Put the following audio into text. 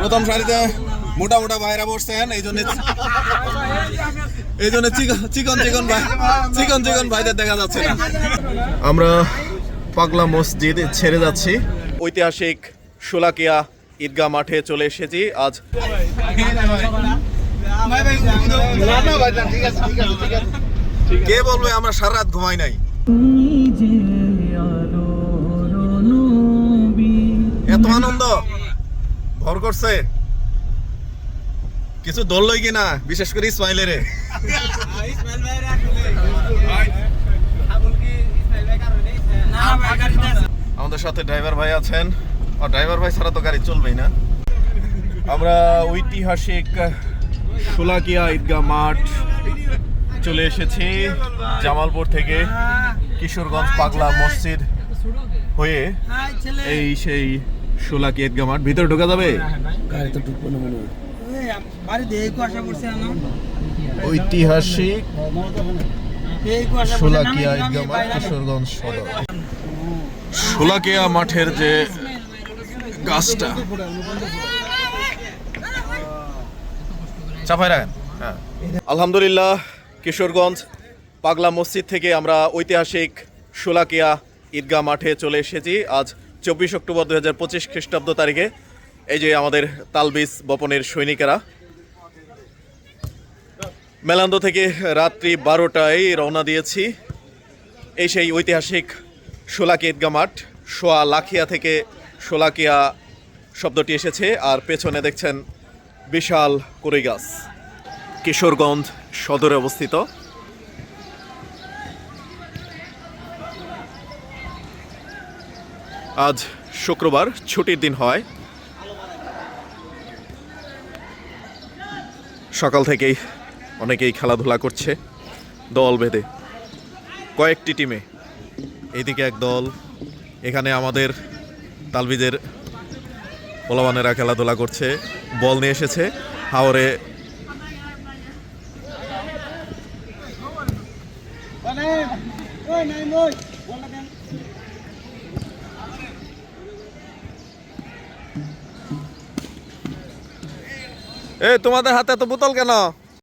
প্রথম সারিতে মোটা মোটা ভাইরা বসছেন এই জন্য এই জন্য চিকন চিকন চিকন ভাই চিকন চিকন ভাইদের দেখা যাচ্ছে না। আমরা পাগলা মসজিদ ছেড়ে যাচ্ছি। ঐতিহাসিক শোলাকিয়া ঈদগাহ মাঠে চলে এসেছি। আজ কে বলবে আমরা সারা রাত ঘুমাই নাই। এত আনন্দ। ভর করছে? কিছু দললই কিনা, বিশেষ করে ইসমাইলের। আমাদের সাথে ড্রাইভার ভাই আছেন। আর ড্রাইভার ভাই ছাড়া তো গাড়ি চলবেই না। আমরা ঐতিহাসিক সোলাকিয়া ঈদগাহ মাঠ চলে এসেছি, জামালপুর থেকে কিশোরগঞ্জ পাগলা মসজিদ হয়ে এই সেই সোলাকিয়া ঈদগাহ মাঠ ভিতরে ঢোকা যাবে? ঐতিহাসিক সোলাকিয়া ঈদগাহ মাঠ কিশোরগঞ্জ সদর। সোলাকিয়া মাঠের যে গাছটা? চাপাই রাখেন। হ্যাঁ। আলহামদুলিল্লাহ কিশোরগঞ্জ পাগলা মসজিদ থেকে আমরা ঐতিহাসিক সোলাকিয়া ঈদগাহ মাঠে চলে এসেছি। আজ চব্বিশ অক্টোবর দু হাজার পঁচিশ খ্রিস্টাব্দ তারিখে এই যে আমাদের তালবিজ বপনের সৈনিকেরা। মেলান্দ থেকে রাত্রি বারোটায় রওনা দিয়েছি। এই সেই ঐতিহাসিক সোলাকিয়া ঈদগাহ মাঠ সোয়া লাখিয়া থেকে সোলাকিয়া শব্দটি এসেছে আর পেছনে দেখছেন বিশাল কুড়ি গাছ কিশোরগঞ্জ সদরে অবস্থিত। আজ শুক্রবার, ছুটির দিন হয়। সকাল থেকেই অনেকেই খেলাধুলা করছে দল বেঁধে। কয়েকটি টিমে এদিকে এক দল, এখানে আমাদের তালবিদের পোলাবানেরা খেলাধুলা করছে। বল নিয়ে এসেছে, হাওরে এ তোমাদের হাতে তো বোতল কেন?